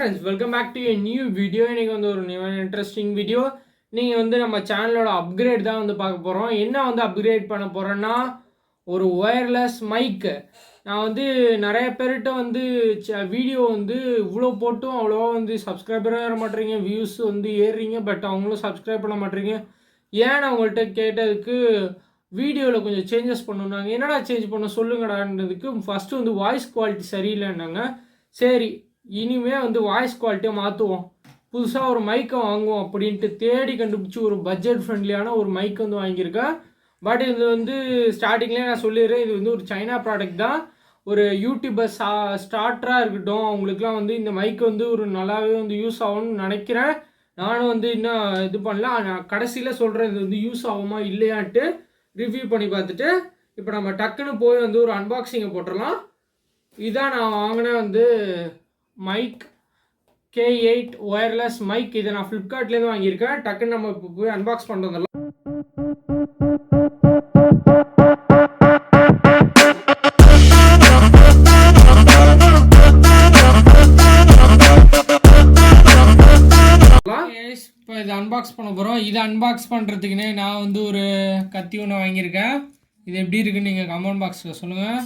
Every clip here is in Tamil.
Friends welcome back to new video இன்றைக்கி வந்து ஒரு நியூ இன்ட்ரெஸ்டிங் வீடியோ நீங்கள் வந்து நம்ம சேனலோட அப்கிரேட் தான் வந்து பார்க்க போகிறோம் என்ன வந்து அப்கிரேட் பண்ண போகிறோன்னா ஒரு ஒயர்லெஸ் மைக்கு நான் வந்து நிறைய பேர்கிட்ட வந்து வீடியோ வந்து இவ்வளோ போட்டும் அவ்வளோவா வந்து சப்ஸ்கிரைபரும் ஏற மாட்டேறீங்க. வியூஸ் வந்து ஏறுறீங்க பட் அவங்களும் சப்ஸ்கிரைப் பண்ண மாட்டேறீங்க. ஏன் அவங்கள்ட்ட கேட்டதுக்கு வீடியோவில் கொஞ்சம் சேஞ்சஸ் பண்ணணுன்னாங்க என்னடா சேஞ்ச் பண்ண? சொல்லுங்கடான்றதுக்கு ஃபஸ்ட்டு வந்து வாய்ஸ் குவாலிட்டி சரியில்லைன்னாங்க. சரி இனிமே வந்து வாய்ஸ் குவாலிட்டியை மாற்றுவோம் புதுசாக ஒரு மைக்கை வாங்குவோம் அப்படின்ட்டு தேடி கண்டுபிடிச்சி ஒரு பட்ஜெட் ஃப்ரெண்ட்லியான ஒரு மைக் வந்து வாங்கியிருக்கேன் பட் இது வந்து ஸ்டார்டிங்லேயே நான் சொல்லிடுறேன். இது வந்து ஒரு சைனா ப்ராடக்ட் தான். ஒரு யூடியூபர் ஸ்டா ஸ்டார்டராக இருக்கட்டும். அவங்களுக்குலாம் வந்து இந்த மைக் வந்து ஒரு நல்லாவே வந்து யூஸ் ஆகும்னு நினைக்கிறேன். நானும் வந்து இன்னும் இது பண்ணல. நான் கடைசியில் சொல்கிறேன் இது வந்து யூஸ் ஆகுமா இல்லையான்ட்டு ரிவ்யூ பண்ணி பார்த்துட்டு இப்போ நம்ம டக்குன்னு போய் வந்து ஒரு அன்பாக்சிங்கை போட்டுடலாம் இதான் நான் வாங்கின வந்து mic K eight wireless mic இதை நான் ஃப்ளிப்கார்ட்லேருந்து வாங்கியிருக்கேன். டக்குன்னு நம்ம இப்போ போய் அன்பாக்ஸ் பண்ணிட்டு வந்துடலாம். இப்போ இதை அன்பாக்ஸ் பண்ண போகிறோம் இதை அன்பாக்ஸ் பண்ணுறதுக்குனே நான் வந்து ஒரு கத்தி ஒன்று வாங்கியிருக்கேன். இது எப்படி இருக்குன்னு நீங்கள் கமெண்ட் பாக்ஸில் சொல்லுங்கள்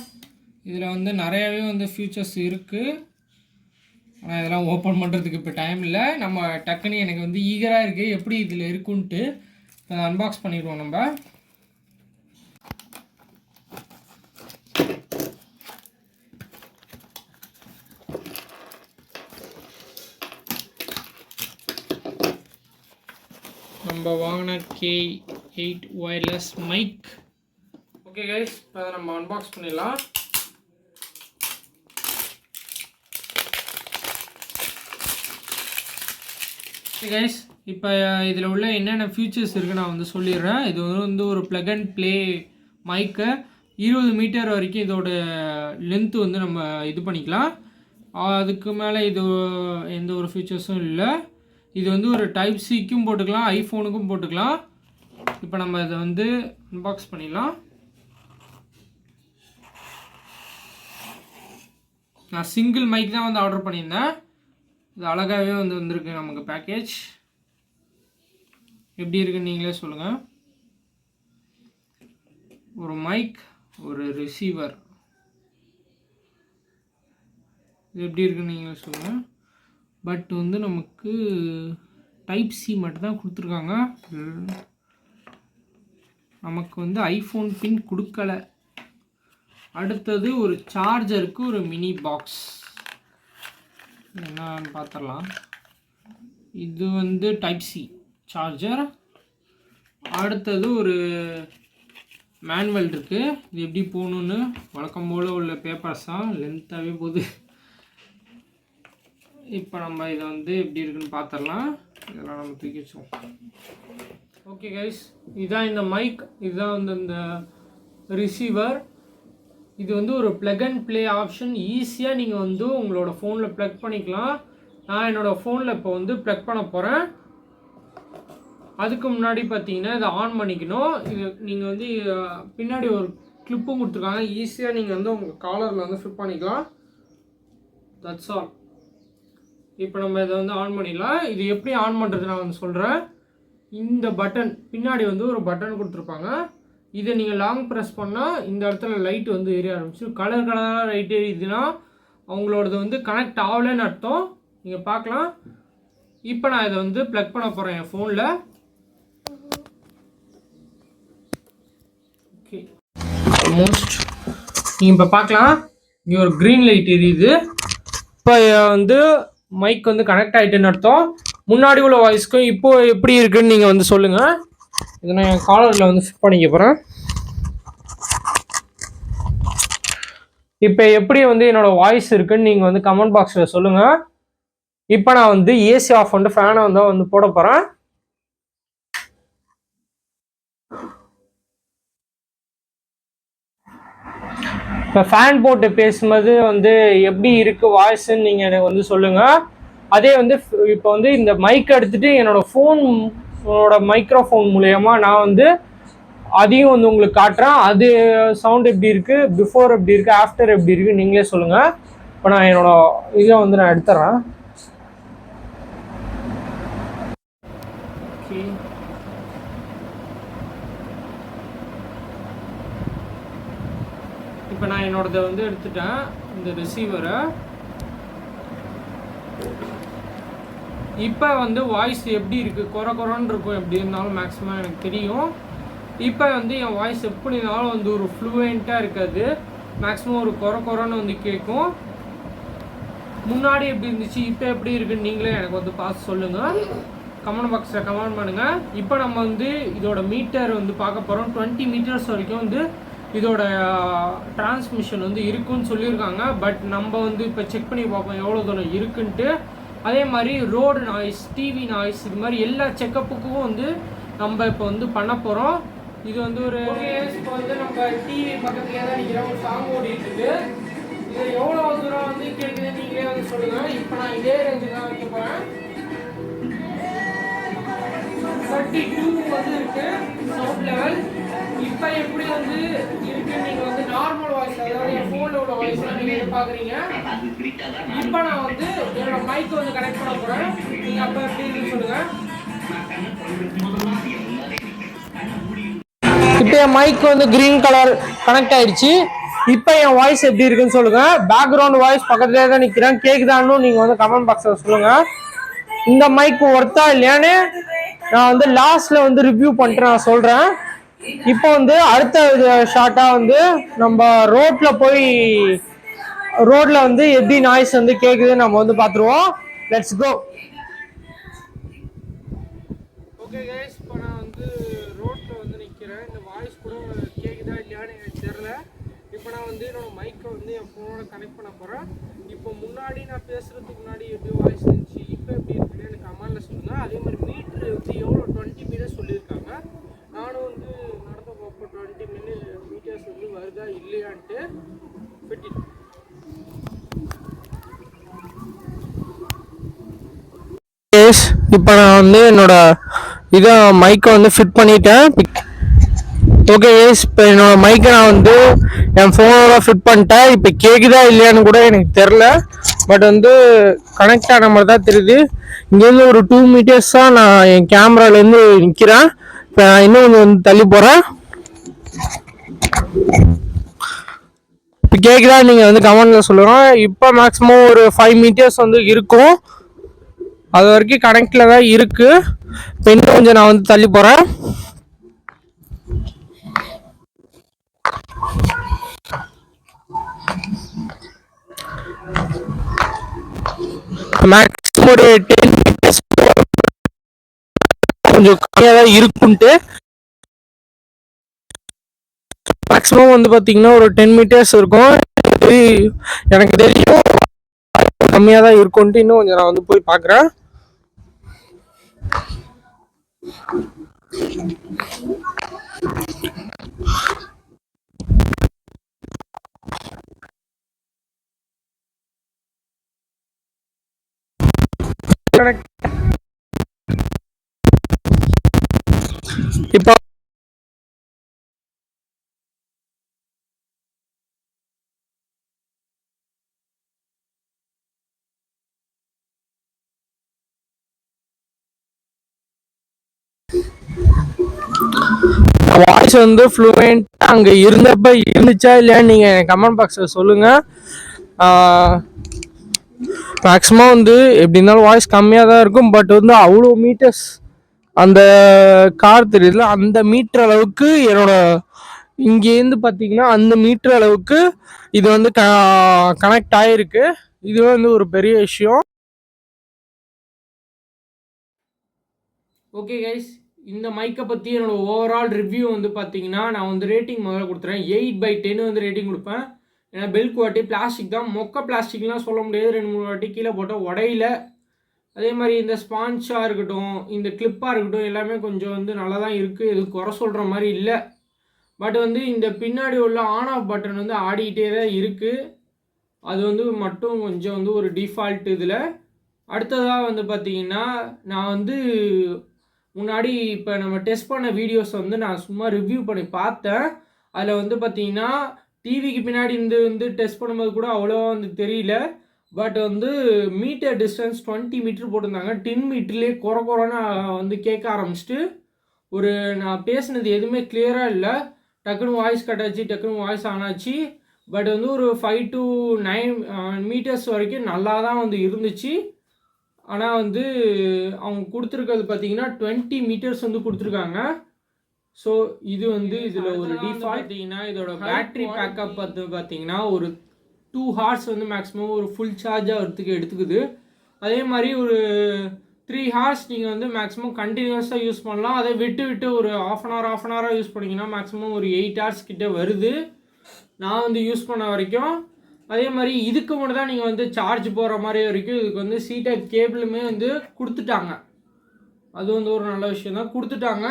இதில் வந்து நிறையாவே வந்து ஃபியூச்சர்ஸ் இருக்குது ஆனால் இதெல்லாம் ஓப்பன் பண்ணுறதுக்கு இப்போ டைம் இல்லை. நம்ம டக்குன்னு எனக்கு வந்து ஈகராக இருக்குது எப்படி இதில் இருக்குன்ட்டு அதை அன்பாக்ஸ் பண்ணிடுவோம் நம்ம. நம்ம வாங்கின K eight wireless mic okay guys இப்போ அதை நம்ம அன்பாக்ஸ் பண்ணிடலாம். கைஸ் இப்போ இதில் உள்ள என்னென்ன ஃபியூச்சர்ஸ் இருக்குது நான் வந்து சொல்லிடுறேன். இது வந்து ஒரு ப்ளக் அண்ட் ப்ளே மைக்கு இருபது மீட்டர் வரைக்கும் இதோட லென்த்து வந்து நம்ம இது பண்ணிக்கலாம். அதுக்கு மேலே இது எந்த ஒரு ஃபியூச்சர்ஸும் இல்லை. இது வந்து ஒரு டைப் சிக்கும் போட்டுக்கலாம் ஐஃபோனுக்கும் போட்டுக்கலாம். இப்போ நம்ம இதை வந்து அன்பாக்ஸ் பண்ணிடலாம். நான் சிங்கிள் மைக் தான் வந்து ஆர்டர் பண்ணியிருந்தேன். இது அழகாகவே வந்து வந்திருக்கு நமக்கு பேக்கேஜ் எப்படி இருக்குன்னு நீங்களே சொல்லுங்கள் ஒரு மைக் ஒரு ரிசீவர் இது எப்படி இருக்குன்னு நீங்களே சொல்லுங்கள் பட் வந்து நமக்கு டைப் சி மட்டும் தான் கொடுத்துருக்காங்க. நமக்கு வந்து ஐஃபோன் பின் கொடுக்கல. அடுத்தது ஒரு சார்ஜருக்கு ஒரு மினி பாக்ஸ் என்னன்னு பார்த்துடலாம். இது வந்து டைப் சி சார்ஜர் அடுத்தது ஒரு மேனுவல் இருக்குது இது எப்படி போகணுன்னு வழக்கம் போல் உள்ள பேப்பர்ஸ் தான் லென்த்தாகவே போகுது. இப்போ நம்ம இதை வந்து எப்படி இருக்குன்னு பார்த்துடலாம். இதெல்லாம் நம்ம தூக்கி வச்சோம் ஓகே கைஸ் இதுதான் இந்த மைக் இதுதான் வந்து இந்த ரிசீவர் இது வந்து ஒரு ப்ளக் அண்ட் ப்ளே ஆப்ஷன் ஈஸியாக நீங்கள் வந்து உங்களோட ஃபோனில் ப்ளக் பண்ணிக்கலாம். நான் என்னோடய ஃபோனில் இப்போ வந்து ப்ளக் பண்ண போகிறேன் அதுக்கு முன்னாடி பார்த்தீங்கன்னா இதை ஆன் பண்ணிக்கணும். இது நீங்கள் வந்து பின்னாடி ஒரு கிளிப்பும் கொடுத்துருக்காங்க. ஈஸியாக நீங்கள் வந்து உங்கள் காலரில் வந்து ஃபிட் பண்ணிக்கலாம். தட்ஸ் ஆல் இப்போ நம்ம இதை வந்து ஆன் பண்ணிடலாம். இது எப்படி ஆன் பண்ணுறது நான் வந்து சொல்கிறேன் இந்த பட்டன் பின்னாடி வந்து ஒரு பட்டன் கொடுத்துருப்பாங்க. இதை நீங்கள் லாங் ப்ரெஸ் பண்ணால் இந்த இடத்துல லைட் வந்து எரிய ஆரம்பிச்சு கலர் கலராக லைட் எரியுதுன்னா அவங்களோடது வந்து கனெக்ட் ஆகலைன்னு அர்த்தம். நீங்கள் பார்க்கலாம். இப்போ நான் இதை வந்து ப்ளக் பண்ண போகிறேன் என் ஃபோனில் ஓகே ஆல்மோஸ்ட் நீங்கள் இப்போ பார்க்கலாம். இங்கே ஒரு க்ரீன் லைட் எரியுது இப்போ வந்து மைக் வந்து கனெக்ட் ஆகிட்டுன்னு அர்த்தம். முன்னாடி உள்ள வாய்ஸ்க்கும் இப்போ எப்படி இருக்குன்னு நீங்கள் வந்து சொல்லுங்கள் இதை நான் என் காலரில் வந்து ஃபிட் பண்ணிக்க போகிறேன் இப்போ எப்படி வந்து என்னோட வாய்ஸ் இருக்குன்னு நீங்கள் வந்து கமெண்ட் பாக்ஸில் சொல்லுங்கள் இப்போ நான் வந்து ஏசி ஆஃப் பண்ணிட்டு ஃபேனை வந்து வந்து போட போகிறேன் இப்போ ஃபேன் போட்டு பேசும்போது வந்து எப்படி இருக்குது வாய்ஸ்ன்னு நீங்கள் எனக்கு வந்து சொல்லுங்கள் அதே வந்து இப்போ வந்து இந்த மைக் எடுத்துட்டு என்னோட ஓட மைக்ரோஃபோன் மூலயமா நான் வந்து அதையும் வந்து உங்களுக்கு காட்டுறேன். அது சவுண்ட் எப்படி இருக்குது பிஃபோர் எப்படி இருக்குது ஆஃப்டர் எப்படி இருக்குது நீங்களே சொல்லுங்கள் இப்போ நான் என்னோடய இதை வந்து நான் எடுத்துட்றேன் இப்போ நான் என்னோடதை வந்து எடுத்துட்டேன் இந்த ரிசீவரை இப்போ வந்து வாய்ஸ் எப்படி இருக்குது குறை குறைன்னு இருக்கும் எப்படி இருந்தாலும் மேக்ஸிமம் எனக்கு தெரியும். இப்போ வந்து என் வாய்ஸ் எப்படி இருந்தாலும் வந்து ஒரு ஃப்ளூவெண்ட்டாக இருக்காது. மேக்ஸிமம் ஒரு குறை குறைன்னு வந்து கேட்கும் முன்னாடி எப்படி இருந்துச்சு? இப்போ எப்படி இருக்குன்னு நீங்களே எனக்கு வந்து பார்த்து சொல்லுங்கள் கமெண்ட் பாக்ஸில் கமெண்ட் பண்ணுங்கள் இப்போ நம்ம வந்து இதோட மீட்டர் வந்து பார்க்க போகிறோம் டுவெண்ட்டி மீட்டர்ஸ் வரைக்கும் வந்து இதோட டிரான்ஸ்மிஷன் வந்து இருக்குன்னு சொல்லியிருக்காங்க. பட் நம்ம வந்து இப்போ செக் பண்ணி பார்ப்போம் எவ்வளோ தூரம் இருக்குன்ட்டு. அதே மாதிரி ரோடு நாய்ஸ் டிவி நாய்ஸ் இது மாதிரி எல்லா செக்கப்புக்கும் வந்து நம்ம இப்போ வந்து பண்ண போகிறோம் இது வந்து ஒரு இப்போ வந்து நம்ம டிவி பக்கத்துலேயே தான் நிற்கிறோம் ஒரு சாங் ஓடிட்டு இருக்கு இது எவ்வளோ தூரம் வந்து கேட்குது நீங்களே வந்து சொல்லுங்கள் இப்போ நான் இதே ரேஞ்சு தான் வைக்க போகிறேன் தேர்ட்டி டூ வந்து இருக்கு. சவுண்ட் லெவல் இப்போ எப்படி வந்து இருக்கு? நீங்க வந்து நார்மல் வாய்ஸ் அதாவது என் ஃபோனில் உள்ள வாய்ஸ் நீங்க எதிர்பார்க்குறீங்க. இப்போ நான் வந்து என்னோட மைக் வந்து கனெக்ட் பண்ண போறேன். நீங்க அப்போ எப்படி இருக்குன்னு சொல்லுங்க. இப்போ என் மைக் வந்து கிரீன் கலர் கனெக்ட் ஆயிடுச்சு. இப்போ என் வாய்ஸ் எப்படி இருக்குன்னு சொல்லுங்க. பேக்ரவுண்ட் வாய்ஸ் பக்கத்துலேயே தான் நிற்கிறேன் கேக்குதான்னு நீங்க வந்து கமெண்ட் பாக்ஸில் சொல்லுங்க. இந்த மைக் ஒர்த்தா இல்லையான்னு நான் வந்து லாஸ்ட்ல வந்து ரிவ்யூ பண்ணிட்டு நான் சொல்றேன். இப்போ வந்து அடுத்த ஷார்ட்டா வந்து நம்ம ரோட்டில் போய் ரோட்டில் வந்து எப்படி நாய்ஸ் வந்து கேட்குதுன்னு நம்ம வந்து பார்த்துருவோம். லெட்ஸ் கோ ஓகே கைஸ் இப்போ நான் வந்து ரோட்டில் வந்து நிற்கிறேன் இந்த வாய்ஸ் கூட கேட்குதா இல்லையான்னு எனக்கு தெரில இப்போ நான் வந்து என்னோடய மைக்கை வந்து என் ஃபோனோட கனெக்ட் பண்ண போகிறேன் இப்போ முன்னாடி நான் பேசுகிறதுக்கு முன்னாடி எப்படி வாய்ஸ் இருந்துச்சு இப்போ எப்படி இருக்குன்னு எனக்கு கமெண்ட்ல சொல்லுங்க அதே மாதிரி மீட்ரு வந்து எவ்வளோ டுவெண்ட்டி மீட்டர்ஸ் சொல்லியிருக்காங்க. நானும் வந்து நடந்த பார்ப்போம் டுவெண்ட்டி மினிட் மீட்டர்ஸ் வந்து வருதா இல்லையான்ட்டு இப்போ நான் வந்து என்னோட இதை மைக்கை வந்து ஃபிட் பண்ணிட்டேன். ஓகே இப்போ என்னோட மைக்கை நான் வந்து என் ஃபோனோட ஃபிட் பண்ணிட்டேன். இப்போ கேட்குதா இல்லையான்னு கூட எனக்கு தெரில பட் வந்து கனெக்ட் ஆன மாதிரி தான் தெரியுது. இங்கேருந்து ஒரு டூ மீட்டர்ஸ் தான் நான் என் கேமராலேருந்து நிற்கிறேன் இப்போ நான் இன்னும் கொஞ்சம் வந்து தள்ளி போகிறேன் இப்போ கேட்குதா நீங்கள் வந்து கமெண்டில் சொல்லுறோம் இப்போ மேக்ஸிமம் ஒரு ஃபைவ் மீட்டர்ஸ் வந்து இருக்கும். அது வரைக்கும் கனெக்டில் தான் இருக்குது இப்போ இன்னும் கொஞ்சம் நான் வந்து தள்ளி போகிறேன் மேக்ஸிமம் ஒரு டென் மீட்டர்ஸ் கொஞ்சம் கம்மியாக தான் இருக்குன்ட்டு மேக்ஸிமம் வந்து பார்த்தீங்கன்னா ஒரு டென் மீட்டர்ஸ் இருக்கும். எனக்கு தெரியும். கம்மியாக தான் இருக்கும்ன்ட்டு இன்னும் கொஞ்சம் நான் வந்து போய் பார்க்குறேன் இப்போ வாய்ஸ் வந்து ஃப்ளூவெண்ட்டாக அங்கே இருந்தப்ப இருந்துச்சா இல்லையான்னு நீங்கள் கமெண்ட் பாக்ஸில் சொல்லுங்கள் மேக்ஸிமம் வந்து எப்படி இருந்தாலும் வாய்ஸ் கம்மியாக தான் இருக்கும் பட் வந்து அவ்வளோ மீட்டர்ஸ் அந்த கார் தெரியுதுல அந்த மீட்டர் அளவுக்கு என்னோட இங்கேருந்து பார்த்தீங்கன்னா அந்த மீட்டர் அளவுக்கு இது வந்து க கனெக்ட் ஆகிருக்கு இது வந்து ஒரு பெரிய விஷயம். ஓகே கைஸ் இந்த மைக்கை பற்றி என்னோடய ஓவரால் ரிவ்யூ வந்து பார்த்தீங்கன்னா நான் வந்து ரேட்டிங் முதல்ல கொடுத்துறேன். எயிட் பை டென் வந்து ரேட்டிங் கொடுப்பேன். ஏன்னா பெல் குவாட்டி பிளாஸ்டிக் தான். மொக்க பிளாஸ்டிக்லாம் சொல்ல முடியாது. ரெண்டு மூணு வாட்டி கீழே போட்டால் உடையில. அதே மாதிரி இந்த ஸ்பான்ஸாக இருக்கட்டும் இந்த கிளிப்பாக இருக்கட்டும் எல்லாமே கொஞ்சம் வந்து நல்லா தான் இருக்குது எதுவும் குறை சொல்கிற மாதிரி இல்லை. பட் வந்து இந்த பின்னாடி உள்ள ஆன் ஆஃப் பட்டன் வந்து ஆடிக்கிட்டே தான் இருக்குது அது வந்து மட்டும் கொஞ்சம் வந்து ஒரு டிஃபால்ட் இதில். அடுத்ததாக வந்து பார்த்திங்கன்னா நான் வந்து முன்னாடி இப்போ நம்ம டெஸ்ட் பண்ண வீடியோஸ் வந்து நான் சும்மா ரிவ்யூ பண்ணி பார்த்தேன். அதில் வந்து பார்த்தீங்கன்னா டிவிக்கு பின்னாடி இருந்து வந்து டெஸ்ட் பண்ணும்போது கூட அவ்வளோவா வந்து தெரியல. பட் வந்து மீட்டர் டிஸ்டன்ஸ் டுவெண்ட்டி மீட்ரு போட்டிருந்தாங்க. டென் மீட்டர்லேயே குறை குறைன்னு வந்து கேட்க ஆரம்பிச்சிட்டு ஒரு நான் பேசினது எதுவுமே கிளியராக இல்லை. டக்குன்னு வாய்ஸ் கட் ஆச்சு டக்குன்னு வாய்ஸ் ஆன் ஆச்சு. பட் வந்து ஒரு ஃபைவ் டு நைன் மீட்டர்ஸ் வரைக்கும் நல்லா தான் வந்து இருந்துச்சு. ஆனால் வந்து அவங்க கொடுத்துருக்கிறது பார்த்தீங்கன்னா டுவெண்ட்டி மீட்டர்ஸ் வந்து கொடுத்துருக்காங்க. ஸோ இது வந்து இதில் ஒரு டிஃபால்ட் பார்த்தீங்கன்னா இதோட பேட்டரி பேக்கப் பார்த்து பார்த்தீங்கன்னா ஒரு டூ ஹார்ஸ் வந்து மேக்ஸிமம் ஒரு ஃபுல் சார்ஜ் ஆகிறதுக்கு எடுத்துக்குது. அதே மாதிரி ஒரு த்ரீ ஹார்ஸ் நீங்கள் வந்து மேக்ஸிமம் கண்டினியூஸாக யூஸ் பண்ணலாம். அதை விட்டு விட்டு ஒரு half an hour half an ஹவராக use பண்ணிங்கன்னா மேக்ஸிமம் ஒரு எயிட் ஹவர்ஸ் கிட்ட வருது. நான் வந்து யூஸ் பண்ண வரைக்கும் அதே மாதிரி இதுக்கு மட்டும் தான் நீங்கள் வந்து சார்ஜ் போகிற மாதிரி வரைக்கும் இதுக்கு வந்து சி டைப் கேபிளுமே வந்து கொடுத்துட்டாங்க. அது வந்து ஒரு நல்ல விஷயம் தான். கொடுத்துட்டாங்க.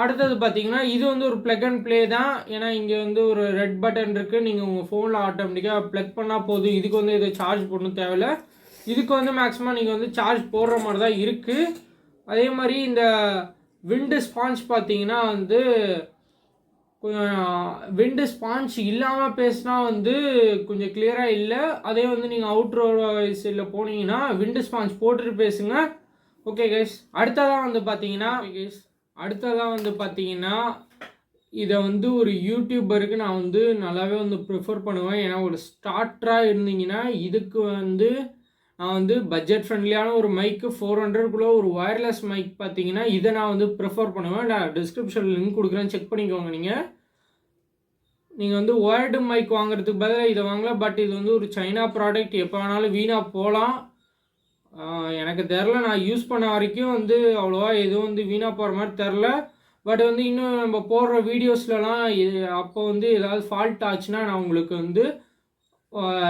அடுத்தது பார்த்தீங்கன்னா இது வந்து ஒரு ப்ளக் அண்ட் ப்ளே தான். ஏன்னா இங்கே வந்து ஒரு ரெட் பட்டன் இருக்குது நீங்கள் உங்கள் ஃபோனில் ஆட்டோமேட்டிக்காக ப்ளக் பண்ணால் போதும். இதுக்கு வந்து இதை சார்ஜ் பண்ணணும் தேவையில்ல. இதுக்கு வந்து மேக்ஸிமம் நீங்கள் வந்து சார்ஜ் போடுற மாதிரி தான் இருக்குது அதே மாதிரி இந்த விண்டு ஸ்பாஞ்ச் பார்த்தீங்கன்னா வந்து விண்டு ஸ்பாஞ்ச் இல்லாமல் பேசினா வந்து கொஞ்சம் கிளியராக இல்லை. அதே வந்து நீங்கள் அவுட்ரோ சைடில் போனீங்கன்னா விண்டு ஸ்பாஞ்ச் போட்டுட்டு பேசுங்க. ஓகே கைஸ் அடுத்ததாக வந்து பார்த்தீங்கன்னா கைஸ் அடுத்ததாக வந்து பார்த்தீங்கன்னா இதை வந்து ஒரு யூடியூபருக்கு நான் வந்து நல்லாவே வந்து ப்ரிஃபர் பண்ணுவேன். ஏன்னா ஒரு ஸ்டார்டராக இருந்தீங்கன்னா இதுக்கு வந்து நான் வந்து பட்ஜெட் ஃப்ரெண்ட்லியான ஒரு மைக்கு ஃபோர் ஹண்ட்ரட்குள்ளே ஒரு ஒயர்லெஸ் மைக் பார்த்தீங்கன்னா இதை நான் வந்து ப்ரிஃபர் பண்ணுவேன். நான் டிஸ்கிரிப்ஷனில் லிங்க் கொடுக்குறேன். செக் பண்ணிக்கோங்க நீங்கள் நீங்கள் வந்து ஒயர்டு மைக் வாங்குறதுக்கு பதிலாக இதை வாங்கலாம் பட் இது வந்து ஒரு சைனா ப்ராடக்ட் எப்போ வேணாலும் வீணாக போகலாம் எனக்கு தெரில நான் யூஸ் பண்ண வரைக்கும் வந்து அவ்வளோவா எதுவும் வந்து வீணாக போகிற மாதிரி தெரில பட் வந்து இன்னும் நம்ம போடுற வீடியோஸ்லலாம் இது அப்போ வந்து ஏதாவது ஃபால்ட் ஆச்சுன்னா நான் உங்களுக்கு வந்து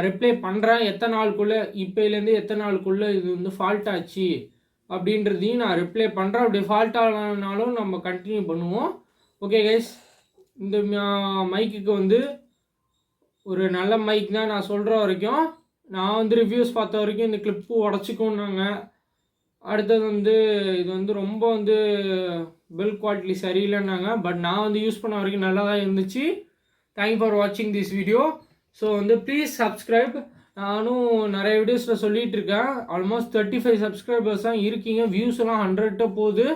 ரிப்ளை பண்ணுறேன் எத்தனை நாளுக்குள்ளே இப்போலேருந்து எத்தனை நாளுக்குள்ளே இது வந்து ஃபால்ட் ஆச்சு அப்படின்றதையும் நான் ரிப்ளை பண்ணுறேன் அப்படி ஃபால்ட் ஆனாலும் நம்ம கண்டினியூ பண்ணுவோம். ஓகே கைஸ் இந்த மைக்குக்கு வந்து ஒரு நல்ல மைக் தான் நான் சொல்கிற வரைக்கும். நான் வந்து ரிவ்யூஸ் பார்த்த வரைக்கும் இந்த கிளிப்பு உடச்சிக்கோன்னாங்க. அடுத்தது வந்து இது வந்து ரொம்ப வந்து பில் குவாலிட்டி சரியில்லைன்னாங்க. பட் நான் வந்து யூஸ் பண்ண வரைக்கும் நல்லா தான் இருந்துச்சு தேங்க் ஃபார் வாட்சிங் திஸ் வீடியோ ஸோ வந்து ப்ளீஸ் சப்ஸ்கிரைப் நானும் நிறைய வீடியோஸில் சொல்லிகிட்டு இருக்கேன். ஆல்மோஸ்ட் தேர்ட்டி ஃபைவ் சப்ஸ்கிரைபர்ஸ் தான் இருக்கீங்க. வியூஸ் எல்லாம் போகுது.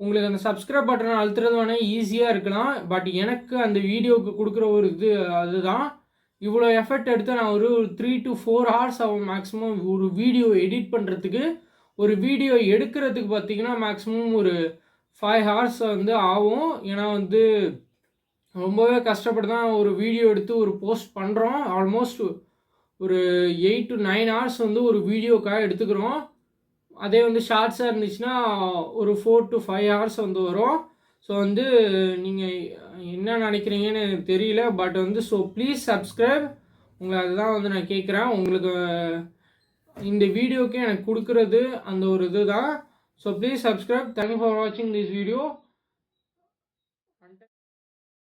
உங்களுக்கு அந்த சப்ஸ்கிரைப் பட்டனை அழுத்துறது வேணால் ஈஸியாக இருக்கலாம். பட் எனக்கு அந்த வீடியோவுக்கு கொடுக்குற ஒரு இது அதுதான். இவ்வளோ எஃபர்ட் எடுத்து நான் ஒரு three to four hours maximum maximum ஒரு வீடியோ எடிட் பண்ணுறதுக்கு ஒரு வீடியோ எடுக்கிறதுக்கு பார்த்தீங்கன்னா மேக்ஸிமம் ஒரு ஃபைவ் ஹவர்ஸ் வந்து ஆகும். ஏன்னா வந்து ரொம்பவே கஷ்டப்பட்டு தான் ஒரு வீடியோ எடுத்து ஒரு போஸ்ட் பண்ணுறோம் ஆல்மோஸ்ட் ஒரு எயிட் டு நைன் ஹவர்ஸ் வந்து ஒரு வீடியோக்காக எடுத்துக்கிறோம். அதே வந்து ஷார்ட்ஸாக இருந்துச்சுன்னா ஒரு ஃபோர் டு ஃபைவ் ஹவர்ஸ் வந்து வரும். ஸோ வந்து நீங்கள் என்ன நினைக்கிறீங்கன்னு எனக்கு தெரியல பட் வந்து ஸோ ப்ளீஸ் சப்ஸ்கிரைப் உங்களை அதுதான் வந்து நான் கேட்குறேன் உங்களுக்கு இந்த வீடியோக்கு எனக்கு கொடுக்குறது அந்த ஒரு இது தான் so please subscribe thank you for வாட்சிங் திஸ் வீடியோ